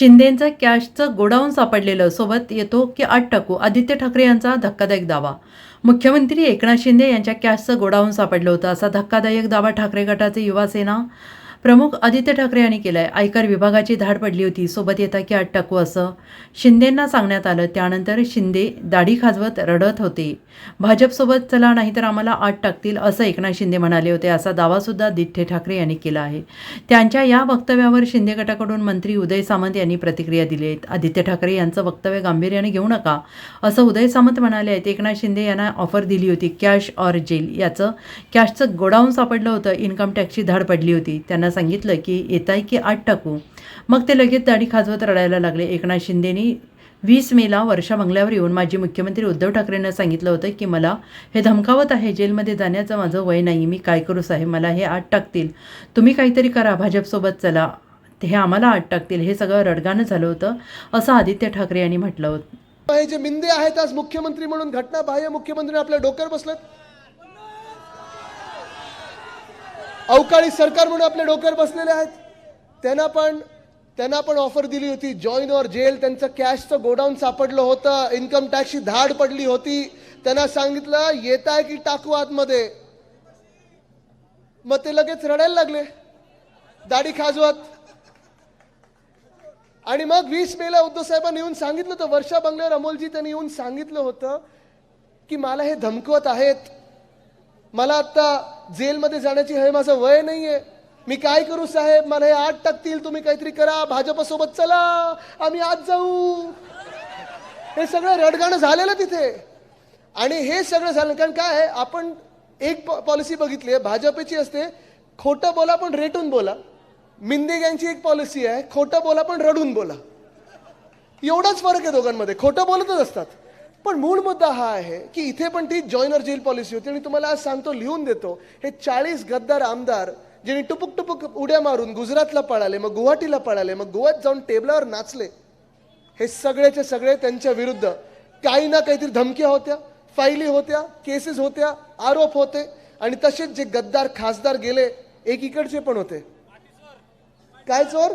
शिंदेंचं कॅशचं godown सापडलेलं. सोबत येतो की आठ टाकू? आदित्य ठाकरे यांचा धक्कादायक दावा. मुख्यमंत्री एकनाथ शिंदे यांच्या कॅशचं गोडाऊन सापडलं होतं. असा धक्कादायक दावा ठाकरे गटाचे युवासेना प्रमुख आदित्य ठाकरे यांनी केलं आहे आयकर विभागाची धाड पडली होती. सोबत येता की आठ टाकू असं शिंदेंना सांगण्यात आलं. त्यानंतर शिंदे दाढी खाजवत रडत होते. भाजपसोबत चला नाही तर आम्हाला आठ टाकतील असं एकनाथ शिंदे म्हणाले होते. असा दावासुद्धा आदित्य ठाकरे यांनी केला आहे. त्यांच्या या वक्तव्यावर शिंदे गटाकडून मंत्री उदय सामंत यांनी प्रतिक्रिया दिली आहेत. आदित्य ठाकरे यांचं वक्तव्य गांभीर्याने घेऊ नका असं उदय सामंत म्हणाले आहेत. एकनाथ शिंदे यांना ऑफर दिली होती कॅश ऑर जेल. याचं कॅशचं गोडाऊन सापडलं होतं. इन्कम टॅक्सची धाड पडली होती. त्यांना सांगितलं की येताय की आत टाकू? मग ते लगेच दाढी खाजवत रडायला लागले. एकनाथ शिंदेनी वीस मेला वर्षा बंगल्यावर येऊन माजी मुख्यमंत्री उद्धव ठाकरेंना सांगितलं होतं की मला हे धमकावत आहे जेलमध्ये जाण्याचं माझं वय नाही. मी काय करू साहेब? मला हे आत टाकतील. तुम्ही काहीतरी करा. भाजपसोबत चला. हे आम्हाला आत टाकतील. हे सगळं रडगाणं झालं होतं असं आदित्य ठाकरे यांनी म्हटलं होतं. हे जे मिंदे आहेत आज मुख्यमंत्री म्हणून घटना बाह्य मुख्यमंत्री आपल्या डोक्यावर बसलेत अवकाळी सरकार म्हणून आपल्या डोक्यावर बसलेले आहेत. त्यांना पण त्यांना पण ऑफर दिली होती. जॉईन और जेल त्यांचं कॅशचं गोडाऊन सापडलं होतं. इन्कम टॅक्सची धाड पडली होती. त्यांना सांगितलं येत आहे की टाकू आतमध्ये. मग ते लगेच रडायला लागले. दाढी खाजवत. आणि मग वीस मेला उद्धव साहेबांनी येऊन सांगितलं होतं. वर्षा बंगल्यावर अमोलजी त्यांनी येऊन सांगितलं होतं की मला हे धमकवत आहेत. मला आता जेलमध्ये जाण्याची हे माझं वय नाही आहे मी काय करू साहेब? मला हे आठ टाकतील. तुम्ही काहीतरी करा. भाजपसोबत चला. आम्ही आज जाऊ. हे सगळं रडगाणं झालेलं तिथे. आणि हे सगळं झालं. कारण काय आहे? आपण एक पॉलिसी बघितली आहे. भाजपची असते. खोटं बोला पण रेटून बोला. मिंदे गँगची एक पॉलिसी आहे. खोटं बोला पण रडून बोला. एवढाच फरक आहे दोघांमध्ये. खोटं बोलतच असतात. पण मूळ मुद्दा हा आहे की इथे पण ती जॉईनर जेल पॉलिसी होती आणि तुम्हाला आज सांगतो लिहून देतो. हे चाळीस गद्दार आमदार ज्यांनी टुपुक टुपुक उड्या मारून गुजरातला पळाले मग गुवाहाटीला पळाले मग गोव्यात जाऊन टेबलावर नाचले. हे सगळेचे सगळे त्यांच्या विरुद्ध. काही ना काहीतरी धमक्या होत्या फाईली होत्या केसेस होत्या आरोप होते. आणि तसेच जे गद्दार खासदार गेले एकीकडचे पण होते. काय चोर?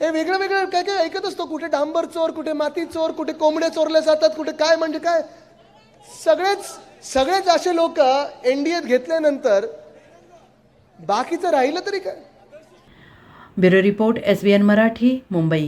हे वेगळं वेगळं. काय काय ऐकत असतो? कुठे डांबर चोर कुठे माती चोर कुठे कोंबड्या चोरले जातात कुठे काय म्हणजे काय? सगळेच सगळेच असे लोक एनडीएत घेतल्यानंतर बाकीचं राहिलं तरी काय? Bureau report S B N Marathi Mumbai.